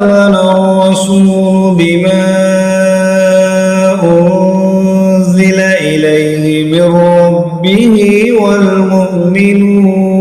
آمن الرسول بما أنزل إليه من ربه والمؤمنون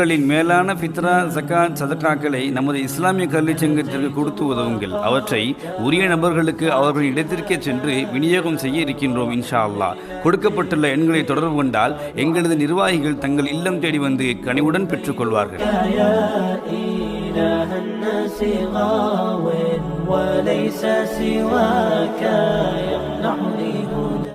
களின் மேலான ஃபித்ரா ஜக்காத் சதக்காக்களை நமது இஸ்லாமிய கல்வி சங்கத்திற்கு கொடுத்து உதவுங்கள் அவற்றை உரிய நபர்களுக்கு அவர்கள் இடத்திற்கே சென்று விநியோகம் செய்ய இருக்கின்றோம் இன்ஷா அல்லாஹ் கொடுக்கப்பட்டுள்ள எண்களை தொடர்பு கொண்டால் எங்களது நிர்வாகிகள் தங்கள் இல்லம் தேடி வந்து கனிவுடன் பெற்றுக்கொள்வார்கள் يا إله الناس غاو وليس سواك يمنحني هدى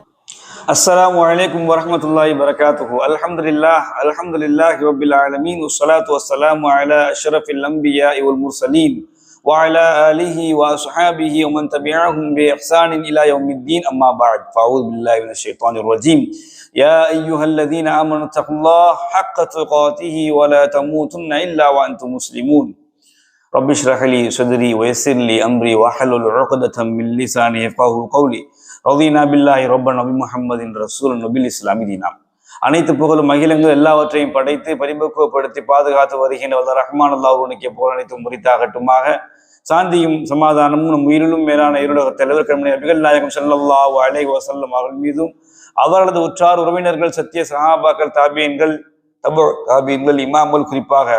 السلام عليكم ورحمة الله وبركاته. الحمد لله الحمد لله رب العالمين والصلاة والسلام على أشرف الأنبياء والمرسلين وعلى آله وأصحابه ومن تبعهم بإحسان إلى يوم الدين. أما بعد فأعوذ بالله من الشيطان الرجيم. يا أيها الذين آمنوا اتقوا الله حق تقاته ولا تموتن إلا وأنتم مسلمون. رب اشرح لي صدري ويسر لي أمري واحلل عقدة من لساني يفقهوا قولي ரதீனா பில்லாஹி ரப்ப நபி முஹம்மதின் ரசூல் நபில் இஸ்லாமி தீனா அனைத்து புகழும் மகிழங்கள் எல்லாவற்றையும் படைத்து பரிபக்குவப்படுத்தி பாதுகாத்து வருகின்ற வல்ல ரஹ்மான் அல்லா உனக்கு புகழ் அனைத்தும் முறித்தாகட்டுமாக சாந்தியும் சமாதானமும் நம் உயிரிலும் மேலான இருடக தலைவர் கண்மணி நபிகள் நாயகம் ஸல்லல்லாஹு அலைஹி வஸல்லம் அவர்கள் மீதும் அவர்களது உற்றார் உறவினர்கள் சத்திய சஹாபாக்கள் தாபியன்கள் தபு தாபியன்கள் இமாம்கள் குறிப்பாக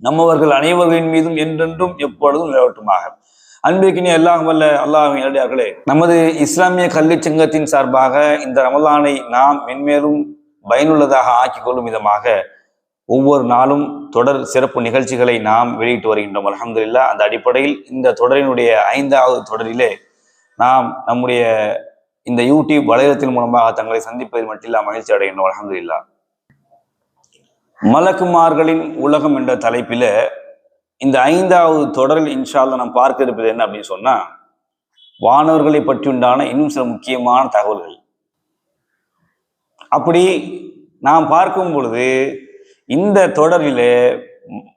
நம்மவர்கள் அனைவர்களின் மீதும் என்றென்றும் எப்பொழுதும் நிலவட்டுமாக. அன்பிற்கினே எல்லாம் வல்ல அல்லாஹின் அடியார்களே நமது இஸ்லாமிய கல்வி சங்கத்தின் சார்பாக இந்த ரமலானை நாம் மென்மேலும் பயனுள்ளதாக ஆக்கிக் கொள்ளும் விதமாக ஒவ்வொரு நாளும் தொடர் சிறப்பு நிகழ்ச்சிகளை நாம் வெளியிட்டு வருகின்றோம். அலமதுல்லா அந்த அடிப்படையில் இந்த தொடரினுடைய ஐந்தாவது தொடரிலே நாம் நம்முடைய இந்த யூடியூப் வலைதளத்தின் மூலமாக தங்களை சந்திப்பதில் மட்டும் மகிழ்ச்சி அடைகின்றோம். அலமதுல்லா மலக்குமார்களின் உலகம் என்ற தலைப்பில் இந்த ஐந்தாவது தொடரில் இன்ஷால்ல நாம் பார்க்க இருப்பது என்ன அப்படின்னு சொன்னா வானவர்களை பற்றி உண்டான இன்னும் சில முக்கியமான தகவல்கள். அப்படி நாம் பார்க்கும் பொழுது இந்த தொடரில்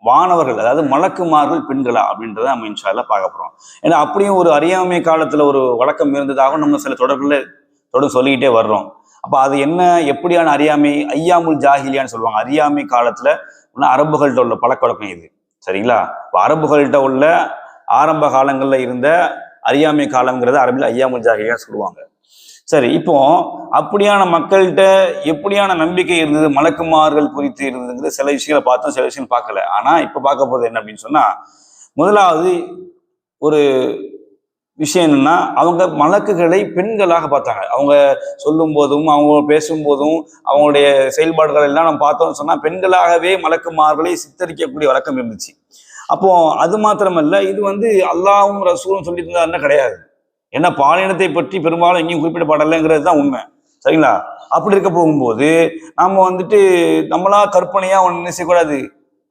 வானவர்கள் அதாவது மலக்குமார்கள் பெண்களா அப்படின்றத நம்ம இன்ஷால்ல பார்க்க போறோம். ஏன்னா அப்படியும் ஒரு அறியாமை காலத்துல ஒரு வழக்கம் இருந்ததாகவும் நம்ம சில தொடர்களில் தொடர்ந்து சொல்லிக்கிட்டே வர்றோம். அப்போ அது என்ன எப்படியான அறியாமை? ஐயாமுல் ஜாகிலியான்னு சொல்லுவாங்க. அறியாமை காலத்தில் இன்னும் அரபுகள்கிட்ட உள்ள பழக்க வழக்கம் இது. சரிங்களா? இப்போ அரபுகள்கிட்ட உள்ள ஆரம்ப காலங்களில் இருந்த அறியாமை காலங்கிறது அரபில் ஐயாமுல் ஜாகிலியான்னு சொல்லுவாங்க. சரி இப்போ அப்படியான மக்கள்கிட்ட எப்படியான நம்பிக்கை இருந்தது? மலக்குமார்கள் குறித்து இருந்ததுங்கிறது சில விஷயங்களை பார்த்தோம் சில விஷயங்கள் பார்க்கல. ஆனால் இப்போ பார்க்க போகிறது என்ன அப்படின்னு சொன்னால் முதலாவது ஒரு விஷயம் என்னன்னா அவங்க மலக்குகளை பெண்களாக பார்த்தாங்க. அவங்க சொல்லும் போதும் அவங்க பேசும்போதும் அவங்களுடைய செயல்பாடுகள் எல்லாம் நம்ம பார்த்தோம்னு சொன்னால் பெண்களாகவே மலக்குமார்களை சித்தரிக்கக்கூடிய வழக்கம் இருந்துச்சு. அப்போ அது மாத்திரமல்ல இது வந்து அல்லாவும் ரசூலும் சொல்லி இருந்தாருன்னா கிடையாது. ஏன்னா பாலினத்தை பற்றி பெரும்பாலும் எங்கேயும் குறிப்பிடப்படலைங்கிறது தான் உண்மை. சரிங்களா? அப்படி இருக்க போகும்போது நாம் வந்துட்டு நம்மளா கற்பனையாக ஒன்று செய்யக்கூடாது?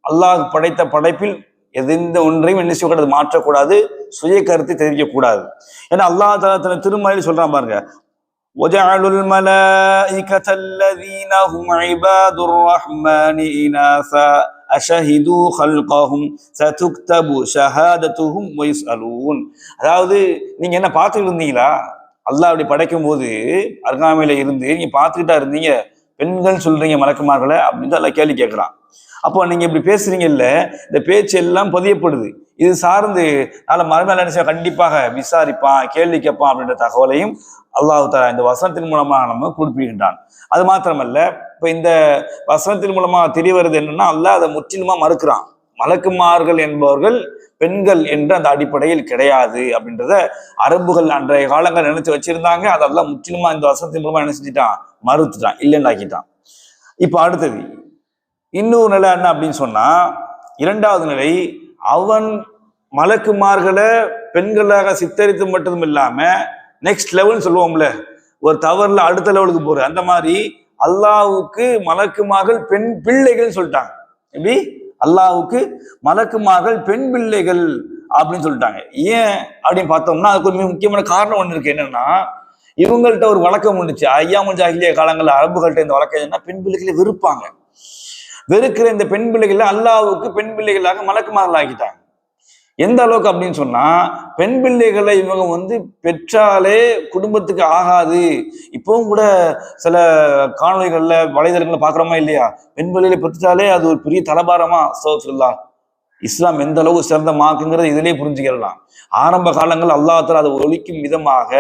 அல்லாஹ் படைத்த படைப்பில் எந்த ஒன்றையும் என்ன செய்யக்கூடாது? மாற்றக்கூடாது. சுய கருத்தை தெரிவிக்க கூடாது ஏன்னா அல்லாஹ் தலத்துல திருமலையில் சொல்றான் பாருங்க وجعلوا الملائكة الذين هم عباد الرحمن إناثا أشهدوا خلقهم ستكتب شهادتهم ويسألون அதாவது நீங்க என்ன பார்த்துட்டு இருந்தீங்களா அல்லாஹ் அப்படி படைக்கும் போது அருகாமையில இருந்து நீங்க பார்த்துக்கிட்டா இருந்தீங்க பெண்கள் சொல்றீங்க மலக்குமார்களை அப்படின்னு தான் எல்லாம் கேள்வி கேட்கிறான் அப்போ நீங்க இப்படி பேசுறீங்கல்ல இந்த பேச்சு எல்லாம் பதியப்படுது. இது சார்ந்து நாளை மறுமையில நினைச்சா கண்டிப்பாக விசாரிப்பான் கேள்வி கேட்பான் அப்படின்ற தகவலையும் அல்லாஹு தாலா இந்த வசனத்தின் மூலமாக நம்ம குறிப்பிடுகின்றான் அது மாத்திரமல்ல இப்போ இந்த வசனத்தின் மூலமாக தெரிய வருது என்னன்னா அல்லாஹ் அதை முற்றிலுமாக மறுக்கிறான். மலக்குமார்கள் என்பவர்கள் பெண்கள் என்று அந்த அடிப்படையில் கிடையாது அப்படின்றத அரபுகள் அன்றைய காலங்கள் நினைச்சு வச்சிருந்தாங்க. அதெல்லாம் முற்றிலுமா இந்த வசனத்தின் மூலமா என்ன மறுத்துட்டான் இல்லைன்னு ஆக்கிட்டான். இப்போ அடுத்தது இன்னொரு நிலை என்ன அப்படின்னு சொன்னா இரண்டாவது நிலை அவன் மலக்குமார்களை பெண்களாக சித்தரித்து மட்டும் இல்லாம நெக்ஸ்ட் லெவல்னு சொல்லுவோம்ல ஒரு தவறுல அடுத்த லெவலுக்கு போற அந்த மாதிரி அல்லாவுக்கு மலக்குமார்கள் பெண் பிள்ளைகள்னு சொல்லிட்டாங்க. எப்படி? அல்லாவுக்கு மலக்குமார்கள் பெண் பிள்ளைகள் அப்படின்னு சொல்லிட்டாங்க. ஏன் அப்படின்னு பார்த்தோம்னா அதுக்கு மிக முக்கியமான காரணம் ஒன்று இருக்கு. என்னன்னா இவங்கள்ட்ட ஒரு வழக்கம் இருந்துச்சு ஐயாமல் ஜாகிலிய காலங்களில் அரபுகள்கிட்ட இந்த வழக்கம் என்னன்னா பெண் பிள்ளைகளை வெறுப்பாங்க. வெறுக்கிற இந்த பெண் பிள்ளைகளை அல்லாவுக்கு பெண் பிள்ளைகளாக மலக்குமார்கள் ஆக்கிட்டாங்க எந்த அளவுக்கு அப்படின்னு சொன்னா பெண் பிள்ளைகளை இவங்க வந்து பெற்றாலே குடும்பத்துக்கு ஆகாது. இப்பவும் கூட சில காணொலிகள்ல வலைதளங்கள்ல பாக்குறோமா இல்லையா? பெண் பிள்ளைகளை பெற்றாலே அது ஒரு பெரிய தலபாரமா சோஃபில்லா இஸ்லாம் எந்த அளவுக்கு சிறந்த மார்க்குங்கிறது இதிலே புரிஞ்சுக்கலாம் ஆரம்ப காலங்கள் அல்லாஹால அதை ஒழிக்கும் விதமாக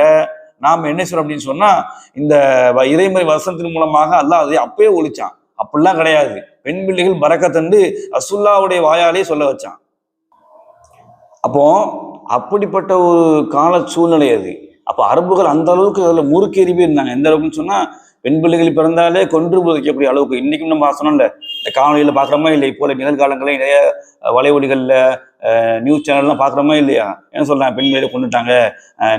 நாம் என்ன சொல்றோம் அப்படின்னு சொன்னா இந்த வ- இறைமறை வசனத்தின் மூலமாக அல்லாஹ் அதை அப்பயே ஒழிச்சான். அப்படிலாம் கிடையாது. பெண் பிள்ளைகள் பறக்கத்தண்டு அசுல்லாவுடைய வாயாலே சொல்ல வச்சான். அப்போ அப்படிப்பட்ட ஒரு கால சூழ்நிலை அது. அப்போ அரபுகள் அந்த அளவுக்கு அதில் முறுக்கேறி போயிருந்தாங்க. எந்த அளவுக்குன்னு சொன்னால் பெண் பிள்ளைகள் பிறந்தாலே கொன்று புதைக்கக்கூடிய அளவுக்கு. இன்னைக்கும் நம்ம சொன்னோம்ல இந்த காணொலியில் பார்க்குறோமா இல்லை இப்போ நிகழ்காலங்களில் நிறைய வலைவொலிகளில் நியூஸ் சேனல்லாம் பார்க்குறோமா இல்லையா? என்ன சொல்றாங்க? பெண் பிள்ளைகளை கொண்டுட்டாங்க.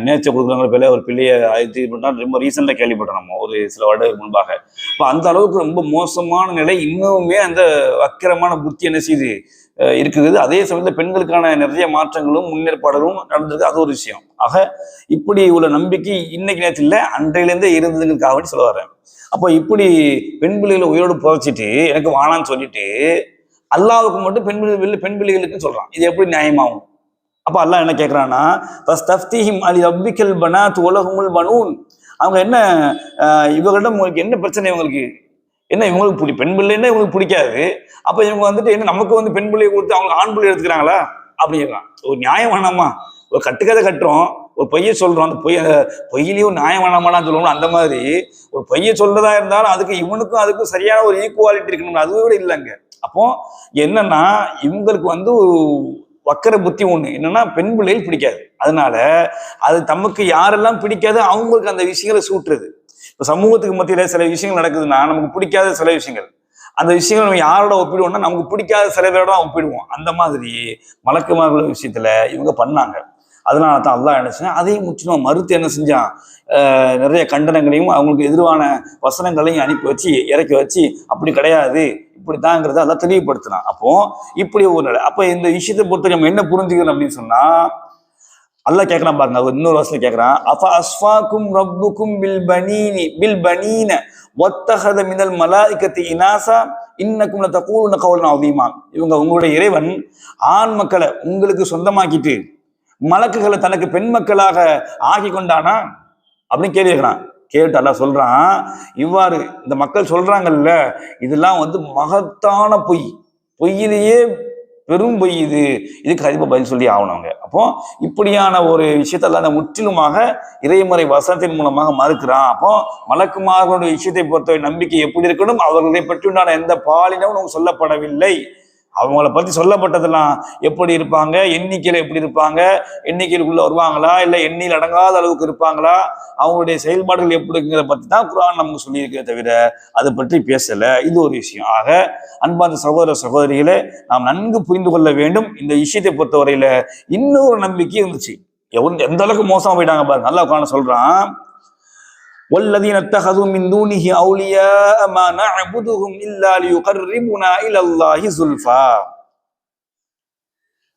நேச்சர் கொடுக்குறவங்க பிள்ளை ஒரு பிள்ளையை இது பண்ணால் ரொம்ப ரீசெண்டாக கேள்விப்பட்டோம் நம்ம ஒரு சில வருடங்களுக்கு முன்பாக. இப்போ அந்த அளவுக்கு ரொம்ப மோசமான நிலை இன்னுமே அந்த வக்கிரமான புத்தி என்ன செய்யுது? இருக்குது. அதே சமயத்தில் பெண்களுக்கான நிறைய மாற்றங்களும் முன்னேற்பாடுகளும் நடந்திருக்கு. அது ஒரு விஷயம். ஆக இப்படி உள்ள நம்பிக்கை இன்னைக்கு நேரத்தில் இல்லை. அன்றையிலேருந்தே இருந்ததுங்கிறதுக்காக வேண்டி சொல்ல வரேன் அப்போ இப்படி பெண் பிள்ளைகளை உயிரோடு புதைச்சிட்டு எனக்கு வானான்னு சொல்லிட்டு அல்லாவுக்கு மட்டும் பெண் பிள்ளை பெண் பிள்ளைகளுக்கு சொல்கிறான் இது எப்படி நியாயமாகும்? அப்போ அல்லாஹ் என்ன கேட்கறான்னா தஃப்தீஹிம் அலி அப்பிக்கல் பனாத் உலகமுல் பனூன். அவங்க என்ன இவர்களிடம் இவங்களிடம் உங்களுக்கு என்ன பிரச்சனை இவங்களுக்கு? என்ன இவங்களுக்கு பிடி பெண் பிள்ளைன்னா இவங்களுக்கு பிடிக்காது. அப்ப இவங்க வந்துட்டு என்ன நமக்கு வந்து பெண் பிள்ளையை கொடுத்து அவங்க ஆண் பிள்ளை எடுத்துக்கிறாங்களா? அப்படிங்கிறான் ஒரு நியாயம் வேணாமா? ஒரு கட்டுக்கதை கட்டுறோம். ஒரு பொய்யை சொல்றோம். அந்த பொய்ய பொய்யிலையும் நியாயம் வேணாமான்னு சொல்லணும் அந்த மாதிரி. ஒரு பொய்யை சொல்றதா இருந்தாலும் அதுக்கு இவனுக்கும் அதுக்கும் சரியான ஒரு ஈக்குவாலிட்டி இருக்கணும் அது கூட இல்லைங்க. அப்போ என்னன்னா இவங்களுக்கு வந்து வக்கர புத்தி ஒண்ணு. என்னன்னா பெண் பிள்ளைகள் பிடிக்காது. அதனால அது தமக்கு யாரெல்லாம் பிடிக்காது அவங்களுக்கு அந்த விஷயங்களை சூட்டுறது. இப்போ சமூகத்துக்கு மத்தியில் சில விஷயங்கள் நடக்குதுன்னா நமக்கு பிடிக்காத சில விஷயங்கள். அந்த விஷயங்கள் நம்ம யாரோட ஒப்பிடுவோம்னா நமக்கு பிடிக்காத சில பேரோட தான் ஒப்பிடுவோம். அந்த மாதிரி மலக்குமார்கள் விஷயத்துல இவங்க பண்ணாங்க. அதனால தான் அல்லா என்ன அதையும் முற்றிலும் மறுத்து என்ன செஞ்சான்? நிறைய கண்டனங்களையும் அவங்களுக்கு எதிரான வசனங்களையும் அனுப்பி வச்சு இறக்கி வச்சு அப்படி கிடையாது. இப்படித்தாங்கிறத அதெல்லாம் தெளிவுபடுத்தினான் அப்போ இப்படி ஒரு நிலை. அப்போ இந்த விஷயத்தை பொறுத்த நம்ம என்ன புரிஞ்சுக்கணும் அப்படின்னு சொன்னா அல்லாஹ் கேட்கறான் பாருங்க அவர் இன்னொரு வருஷத்துல கேட்கறான் அஃப அஸ்ஃபாக்கும் ரப்புக்கும் பில் பனீனி பில் பனீன ஒத்தகத மினல் மலாய்க்கத்தி இனாசா இன்னக்கும் தகூலுன கவுலன் அதிகமா இவங்க உங்களுடைய இறைவன் ஆண் மக்களை உங்களுக்கு சொந்தமாக்கிட்டு மலக்குகளை தனக்கு பெண் மக்களாக ஆகி கொண்டானா? அப்படின்னு கேள்விக்கிறான் கேட்டு அல்லா சொல்றான் இவ்வாறு இந்த மக்கள் சொல்றாங்கல்ல இதெல்லாம் வந்து மகத்தான பொய் பொய்யிலேயே பெரும் பொய் இது. இதுக்கு கண்டிப்பாக பதில் சொல்லி ஆகணும் அவங்க. அப்போ இப்படியான ஒரு விஷயத்தெல்லாம் அந்த முற்றிலுமாக இறைமறை வசனத்தின் மூலமாக மறுக்கிறான். அப்போ மலக்குமார்களுடைய விஷயத்தை பொறுத்தவரை நம்பிக்கை எப்படி இருக்கணும்? அவர்களை பற்றி உண்டான எந்த பாலினமும் சொல்லப்படவில்லை. அவங்கள பத்தி சொல்லப்பட்டதெல்லாம் எப்படி இருப்பாங்க? எண்ணிக்கையில எப்படி இருப்பாங்க? எண்ணிக்கைக்குள்ள வருவாங்களா? இல்ல எண்ணில் அடங்காத அளவுக்கு இருப்பாங்களா? அவங்களுடைய செயல்பாடுகள் எப்படி இருக்குங்கிறத பத்தி தான் குரான் நமக்கு சொல்லியிருக்கே தவிர அதை பற்றி பேசல. இது ஒரு விஷயம். ஆக அன்பார்ந்த சகோதர சகோதரிகளை நாம் நன்கு புரிந்து கொள்ள வேண்டும். இந்த விஷயத்தை பொறுத்தவரையில இன்னொரு நம்பிக்கை இருந்துச்சு. எந்த அளவுக்கு மோசமா போயிட்டாங்க பாருங்க நல்லா உட்காந்து சொல்றான். والذين اتخذوا من دونه أولياء ما نعبدهم إلا ليقربنا إلى الله زلفى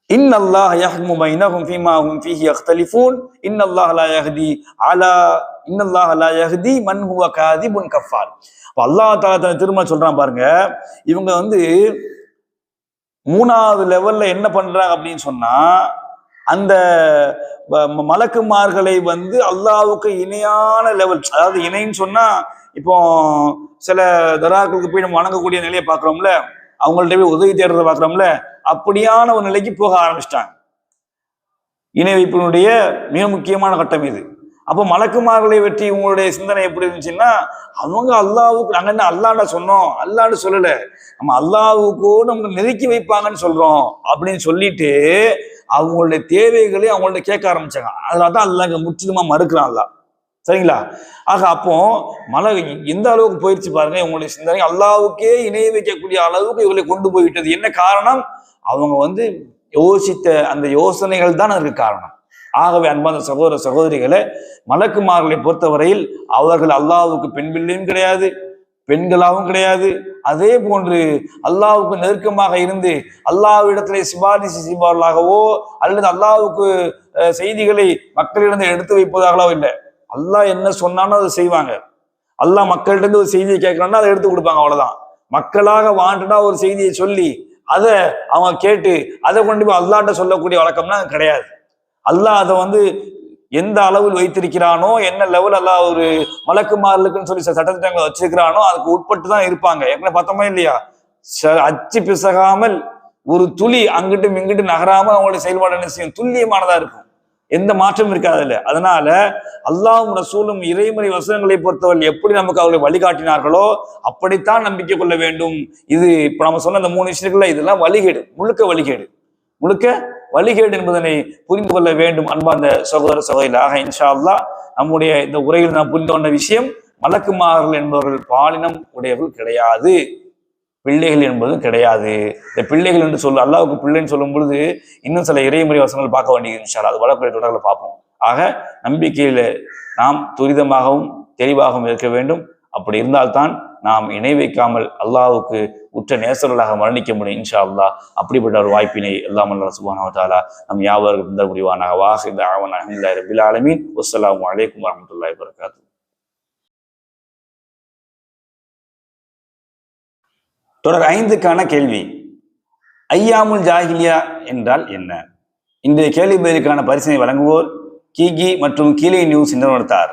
إن الله يحكم بينهم فيما هم فيه يختلفون إن الله لا يهدي على إن الله لا يهدي من هو كاذب كفار அப்ப அல்லாஹ் தாலா தன் திரும்ப சொல்றான் பாருங்க இவங்க வந்து மூணாவது லெவல்ல என்ன பண்றாங்க அப்படின்னு சொன்னா அந்த மலக்குமார்களை வந்து அல்லாவுக்கு இணையான லெவல் அதாவது இணைன்னு சொன்னா இப்போ சில தராக்களுக்கு போய் நம்ம வணங்கக்கூடிய நிலையை பார்க்குறோம்ல அவங்கள்ட்ட போய் உதவி தேடுறத பார்க்குறோம்ல அப்படியான ஒரு நிலைக்கு போக ஆரம்பிச்சிட்டாங்க. இணை வைப்பினுடைய மிக முக்கியமான கட்டம் இது. அப்போ மலக்குமார்களை வெற்றி உங்களுடைய சிந்தனை எப்படி இருந்துச்சுன்னா அவங்க அல்லாவுக்கு நாங்க என்ன அல்லாண்ட சொன்னோம் அல்லான்னு சொல்லல. நம்ம அல்லாவுக்கோ நமக்கு நெருக்கி வைப்பாங்கன்னு சொல்றோம் அப்படின்னு சொல்லிட்டு அவங்களுடைய தேவைகளை அவங்கள்ட்ட கேட்க ஆரம்பிச்சாங்க. அதனால தான் அல்லாஹ் இங்க முற்றிலுமா மறுக்கிறான் அல்லாஹ். சரிங்களா? ஆக அப்போ மழை எந்த அளவுக்கு போயிடுச்சு பாருங்க இவங்களுடைய சிந்தனை அல்லாவுக்கே இணை வைக்கக்கூடிய அளவுக்கு இவங்களை கொண்டு போய்விட்டது என்ன காரணம்? அவங்க வந்து யோசித்த அந்த யோசனைகள் தான் அதற்கு காரணம். ஆகவே அன்பான சகோதர சகோதரிகளை மலக்குமார்களை பொறுத்தவரையில் அவர்கள் அல்லாவுக்கு பெண்பிள்ளையும் கிடையாது பெண்களாகவும் கிடையாது அதே போன்று அல்லாவுக்கு நெருக்கமாக இருந்து அல்லாவிடத்திலே சிபாரிசு செய்பவர்களாகவோ அல்லது அல்லாவுக்கு செய்திகளை மக்களிடம் எடுத்து வைப்பதாகவோ இல்லை. அல்லாஹ் என்ன சொன்னானோ அதை செய்வாங்க. அல்லாஹ் மக்கள்கிட்ட இருந்து ஒரு செய்தியை கேட்கணும்னா அதை எடுத்து கொடுப்பாங்க அவ்வளவுதான். மக்களாக வாண்டடா ஒரு செய்தியை சொல்லி அதை அவங்க கேட்டு அதை கொண்டு போய் அல்லாட்ட சொல்லக்கூடிய வழக்கம்னா கிடையாது. அல்லாஹ் அதை வந்து எந்த அளவில் வைத்திருக்கிறானோ என்ன லெவல் எல்லாம் ஒரு மலக்குமார்களுக்குன்னு சொல்லி சில சட்டத்திட்டங்களை வச்சிருக்கிறானோ அதுக்கு உட்பட்டு தான் இருப்பாங்க. ஏற்கனவே பார்த்தோமா இல்லையா? ச- அச்சு பிசகாமல் ஒரு துளி அங்கிட்டும் இங்கிட்டும் நகராம அவங்களுடைய செயல்பாடு என்ன செய்யும்? துல்லியமானதா இருக்கும். எந்த மாற்றமும் இருக்காது இல்லை அதனால அல்லாவும் ரசூலும் இறைமுறை வசனங்களை பொறுத்தவரை எப்படி நமக்கு அவர்களை வழிகாட்டினார்களோ அப்படித்தான் நம்பிக்கை கொள்ள வேண்டும். இது இப்ப நம்ம சொன்ன அந்த மூணு விஷயங்கள்ல இதெல்லாம் வழிகேடு முழுக்க வழிகேடு. முழுக்க வழிகேடு என்பதனை புரிந்து கொள்ள வேண்டும் அன்பார்ந்த சகோதர சகோதரி ஆக இன்ஷா நம்முடைய இந்த உரையில் நாம் புரிந்து கொண்ட விஷயம் மலக்குமார்கள் என்பவர்கள் பாலினம் உடையவர்கள் கிடையாது. பிள்ளைகள் என்பதும் கிடையாது. இந்த பிள்ளைகள் என்று சொல்ல அல்லாவுக்கு பிள்ளைன்னு சொல்லும் பொழுது இன்னும் சில இறைமுறை வசனங்கள் பார்க்க வேண்டியது இன்ஷால் அது வளர்ப்புறை தொடரில் பார்ப்போம். ஆக நம்பிக்கையில நாம் துரிதமாகவும் தெளிவாகவும் இருக்க வேண்டும். அப்படி இருந்தால்தான் நாம் இணை வைக்காமல் அல்லாவுக்கு உற்ற நேசர்களாக மரணிக்க முடியும் இன்ஷா அல்லாஹ் அப்படிப்பட்ட ஒரு வாய்ப்பினை எல்லாம் அல்லா சுபானா தாலா நம் யாவர்கள் இந்த புரிவானாக வாஹித் ஆவன் அஹமதுல்லாஹி ரபில் ஆலமீன். வரகாத்து தொடர் ஐந்துக்கான கேள்வி. ஐயாமுல் ஜாகிலியா என்றால் என்ன? இன்றைய கேள்வி பதிலுக்கான பரிசினை வழங்குவோர் கிகி மற்றும் கீழே நியூஸ் நிறுவனத்தார்.